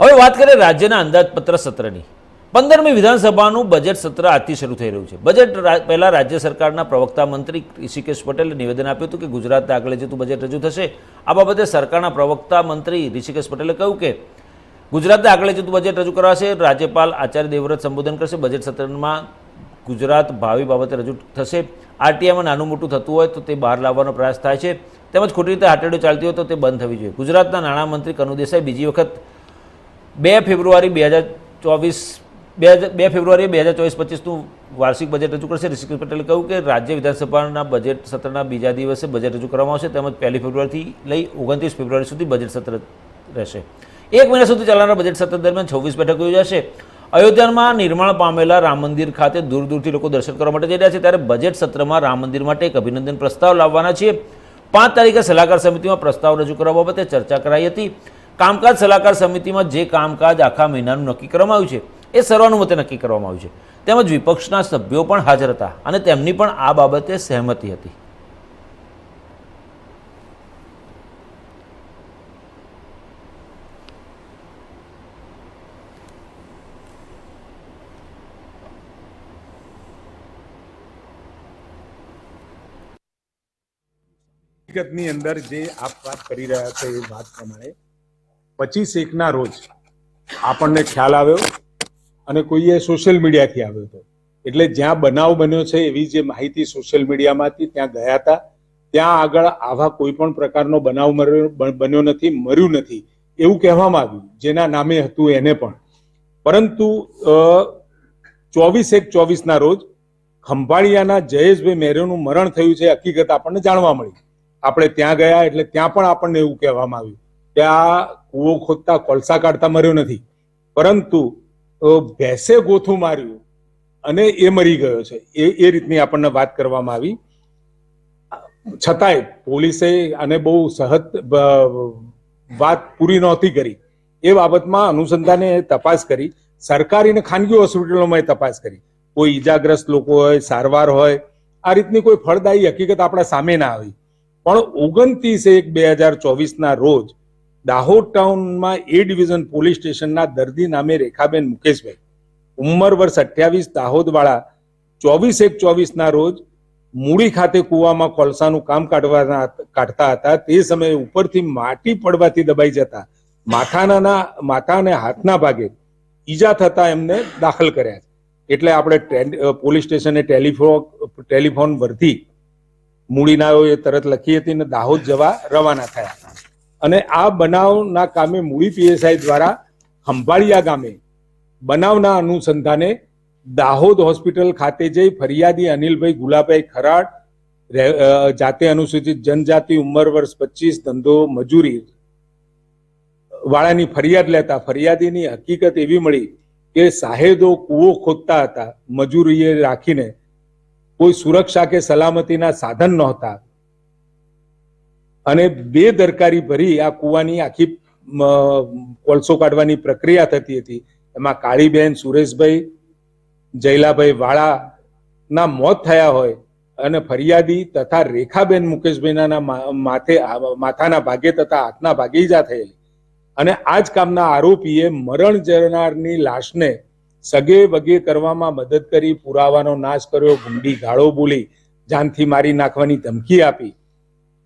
હવે વાત કરીએ રાજ્યના અંદાજપત્ર સત્રની. પંદરમી વિધાનસભાનું બજેટ સત્ર આજથી શરૂ થઈ રહ્યું છે. બજેટ પહેલાં રાજ્ય સરકારના પ્રવક્તા મંત્રી ઋષિકેશ પટેલે નિવેદન આપ્યું હતું કે ગુજરાતના આગળ જતું બજેટ રજૂ થશે, આ બાબતે સરકારના પ્રવક્તા મંત્રી ઋષિકેશ પટેલે કહ્યું કે ગુજરાતને આગળ જતું બજેટ રજૂ કરાશે, રાજ્યપાલ આચાર્ય દેવવ્રત સંબોધન કરશે, બજેટ સત્રમાં ગુજરાત ભાવિ બાબતે રજૂ થશે. આરટીઆઈમાં નાનું મોટું થતું હોય તો તે બહાર લાવવાનો પ્રયાસ થાય છે. તેમજ ખોટી રીતે હાટેડો ચાલતી હોય તો તે બંધ થવી જોઈએ. ગુજરાતના નાણામંત્રી કનુ બીજી વખત બે ફેબ્રુઆરી બે હજાર ચોવીસ, બે બે ફેબ્રુઆરી બે હજાર ચોવીસ પચીસનું વાર્ષિક બજેટ રજૂ કરશે. ઋષિકેશ પટેલે કહ્યું કે રાજ્ય વિધાનસભાના બજેટ સત્રના બીજા દિવસે બજેટ રજૂ કરવામાં આવશે, તેમજ પહેલી ફેબ્રુઆરીથી લઈ ઓગણત્રીસ ફેબ્રુઆરી સુધી બજેટ સત્ર રહેશે. એક મહિના સુધી ચાલનારા બજેટ સત્ર દરમિયાન છવ્વીસ બેઠકો યોજાશે. અયોધ્યામાં નિર્માણ પામેલા રામ મંદિર ખાતે દૂર દૂરથી લોકો દર્શન કરવા માટે જઈ રહ્યા છે. ત્યારે બજેટ સત્રમાં રામ મંદિર માટે એક અભિનંદન પ્રસ્તાવ લાવવાના છીએ પાંચ તારીખે સલાહકાર સમિતિમાં પ્રસ્તાવ રજૂ કરવા બાબતે ચર્ચા કરાઈ હતી. કામકાજ સલાહકાર સમિતિમાં જે કામકાજ આખા મહિનાનું નક્કી કરવામાં આવ્યું છે, એ સર્વાનુમતે નક્કી કરવામાં આવ્યું છે. તેમજ વિપક્ષના સભ્યો પણ હાજર હતા અને તેમની પણ આ બાબતે સહેમતિ હતી. હકીકતની અંદર જે આપ વાત કરી રહ્યા છો એ વાત પ્રમાણે પચીસ એકના રોજ આપણને ખ્યાલ આવ્યો અને કોઈએ સોશિયલ મીડિયાથી આવ્યો હતો. એટલે જ્યાં બનાવ બન્યો છે એવી જે માહિતી સોશિયલ મીડિયામાંથી ત્યાં ગયા હતા. ત્યાં આગળ આવા કોઈ પણ પ્રકારનો બનાવ મર્યો બન્યો નથી, મર્યું નથી એવું કહેવામાં આવ્યું, જેના નામે હતું એને પણ. પરંતુ ચોવીસ એક ચોવીસના રોજ ખંભાળિયાના જયેશભાઈ મેરેનું મરણ થયું છે, હકીકત આપણને જાણવા મળી. આપણે ત્યાં ગયા એટલે ત્યાં પણ આપણને એવું કહેવામાં આવ્યું. આ કૂવો ખોદતા કોલસા કાઢતા મર્યો નથી. પરંતુ ભેંસે ગોથું માર્યું અને એ મરી ગયો છે. એ એ રીતની આપણને વાત કરવામાં આવી. છતાંય પોલીસે આને બહુ સહજ વાત પૂરી નહોતી કરી. એ બાબતમાં અનુસંધાને તપાસ કરી. સરકારી અને ખાનગી હોસ્પિટલોમાં એ તપાસ કરી. કોઈ ઈજાગ્રસ્ત લોકો હોય, સારવાર હોય, આ રીતની કોઈ ફળદાયી હકીકત આપણા સામે ના આવી. પણ ઓગણત્રીસ એક બે હજાર ચોવીસના રોજ દાહોદ ટાઉનમાં એ ડિવિઝન પોલીસ સ્ટેશનના દર્દી નામે રેખાબેન મુકેશભાઈ. ઉંમર વર્ષ અઠ્યાવીસ, દાહોદવાળા ચોવીસ એક ચોવીસના રોજ મૂડી ખાતે કૂવામાં કોલસાનું કામ કાઢવાના કાઢતા હતા. તે સમયે ઉપરથી માટી પડવાથી દબાઈ જતા માથાના માથા અને હાથના ભાગે ઈજા થતા એમને દાખલ કર્યા એટલે આપણે પોલીસ સ્ટેશને ટેલિફોન ટેલિફોન વર્ધી મૂડીનાઓએ તરત લખી હતી અને દાહોદ જવા રવાના થયા. અને આ બનાવના કામે મૂડી પીએસઆઈ દ્વારા ખંભાળિયા ગામે બનાવના અનુસંધાને દાહોદ હોસ્પિટલ ખાતે જઈ ફરિયાદી અનિલભાઈ ગુલાભાઈ ખરાડ જાતે અનુસૂચિત જનજાતિ, ઉંમર વર્ષ પચીસ, ધંધો, મજૂરી વાળાની ફરિયાદ લેતા ફરિયાદીની હકીકત એવી મળી કે સાહેદો કૂવો ખોદતા હતા, મજૂરીએ રાખીને કોઈ સુરક્ષા કે સલામતીના સાધન નહોતા. અને બે દરકારી ભરી આ કૂવાની આખી કોલસો કાઢવાની પ્રક્રિયા થતી હતી. એમાં કાળીબેન, સુરેશભાઈ, જયલાભાઈ વાળા ના મોત થયા હોય અને ફરિયાદી તથા રેખાબેન મુકેશભાઈના માથે, માથાના ભાગે તથા હાથના ભાગે ઈજા થયેલી. અને આ જ કામના આરોપીએ મરણ જનારની લાશને સગે વગે કરવામાં મદદ કરી, પુરાવાનો નાશ કર્યો, ગુંડી ગાળો બોલી, જાનથી મારી નાખવાની ધમકી આપી.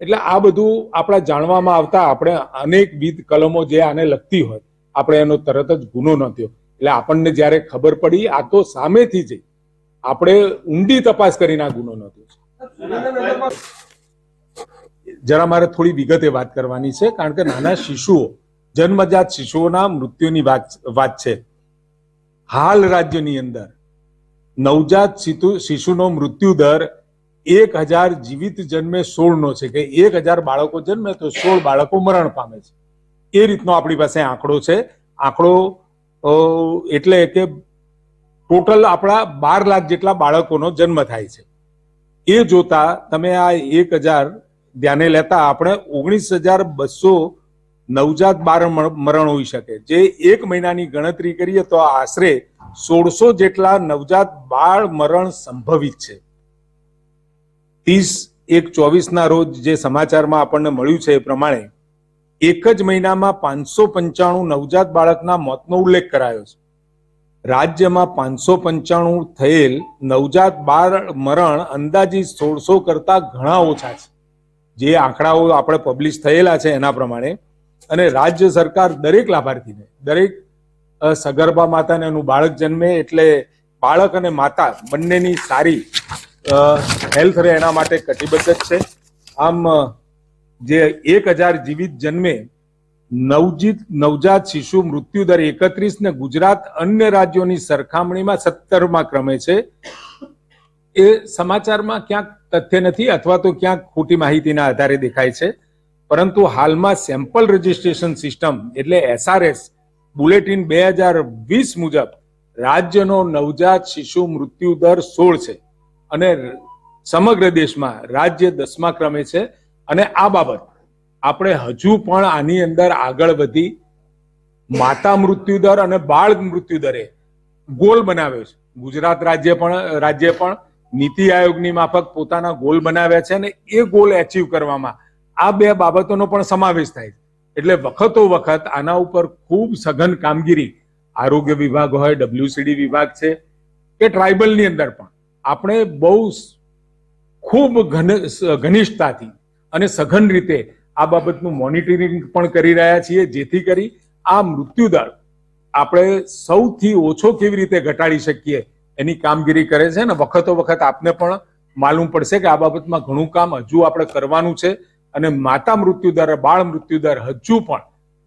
એટલે આ બધું આપણા જાણવામાં આવતા આપણે અનેકવિધ કલમો જે આને લગતી હોય, આપણે એનો તરત જ ગુનો નોંધ્યો એટલે આપણને જ્યારે ખબર પડી, આ તો સામેથી જઈ, આપણે ઊંડી તપાસ કરીને આ ગુનો છે. જરા મારે થોડી વિગતે વાત કરવાની છે, કારણ કે નાના શિશુઓ, જન્મજાત શિશુઓના મૃત્યુની વાત વાત છે. હાલ રાજ્યની અંદર નવજાત શિશુ- શિશુનો મૃત્યુ દર એક હજાર જીવિત જન્મે સોળ નો છે કે એક હજાર બાળકો જન્મે તો સોળ બાળકો મરણ પામે છે. એ રીતનો આપણી પાસે આંકડો છે. આંકડો એટલે કે ટોટલ આપણા બાર લાખ જેટલા બાળકોનો જન્મ થાય છે. એ જોતા તમે આ એક હજાર ધ્યાને લેતા આપણે ઓગણીસ હજાર બસો નવજાત બાળ મર- મરણ હોઈ શકે. જે એક મહિનાની ગણતરી કરીએ તો આશરે સોળસો જેટલા નવજાત બાળ મરણ સંભવિત છે. ત્રીસ એક ચોવીસના રોજ જે સમાચારમાં આપણને મળ્યું છે એ પ્રમાણે એક જ મહિનામાં પાંચસો પંચાણું નવજાત બાળકના મોતનો ઉલ્લેખ કરાયો છે. રાજ્યમાં પાંચસો પંચાણું થયેલ નવજાત બાળ મરણ અંદાજિત સોળસો કરતા ઘણા ઓછા છે. જે આંકડાઓ આપણે પબ્લિશ થયેલા છે એના પ્રમાણે અને રાજ્ય સરકાર દરેક લાભાર્થીને, દરેક સગર્ભા માતાને એનું બાળક જન્મે એટલે બાળક અને માતા બંનેની સારી હેલ્થ રહે એના માટે કટિબદ્ધ છે. આમ, જે એક હજાર જીવિત જન્મે, નવજીત, નવજાત શિશુ મૃત્યુ દર એકત્રીસ ને ગુજરાત અન્ય રાજ્યોની સરખામણીમાં સત્તરમાં ક્રમે છે. એ સમાચારમાં ક્યાંક તથ્ય નથી અથવા તો ક્યાંક ખોટી માહિતીના આધારે દેખાય છે. પરંતુ હાલમાં સેમ્પલ રજિસ્ટ્રેશન સિસ્ટમ એટલે એસઆરએસ બુલેટિન બે હજાર વીસ મુજબ રાજ્યનો નવજાત શિશુ મૃત્યુ દર સોળ છે. અને સમગ્ર દેશમાં રાજ્ય દસમા ક્રમે છે. અને આ બાબત આપણે હજુ પણ આની અંદર આગળ વધી માતા મૃત્યુ દર અને બાળ મૃત્યુ દરે ગોલ બનાવ્યો છે. ગુજરાત રાજ્ય પણ રાજ્ય પણ નીતિ આયોગની માફક પોતાના ગોલ બનાવ્યા છે અને એ ગોલ એચીવ કરવામાં આ બે બાબતોનો પણ સમાવેશ થાય છે. એટલે વખતો વખત આના ઉપર ખૂબ સઘન કામગીરી આરોગ્ય વિભાગ હોય ડબ્લ્યુસીડી વિભાગ છે કે ટ્રાઇબલની અંદર પણ. આપણે બહુ ખૂબ ઘન- ઘનિષ્ઠતાથી અને સઘન રીતે આ બાબતનું મોનિટરિંગ પણ કરી રહ્યા છીએ, જેથી કરી આ મૃત્યુદર આપણે સૌથી ઓછો કેવી રીતે ઘટાડી શકીએ એની કામગીરી કરે છે અને વખતો વખત આપને પણ માલુમ પડશે કે આ બાબતમાં ઘણું કામ હજુ આપણે કરવાનું છે અને માતા મૃત્યુદર, બાળ મૃત્યુદર હજુ પણ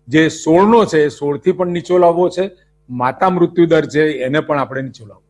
જે સોળનો છે એ સોળથી પણ નીચો લાવવો છે. માતા મૃત્યુદર છે એને પણ આપણે નીચો લાવવો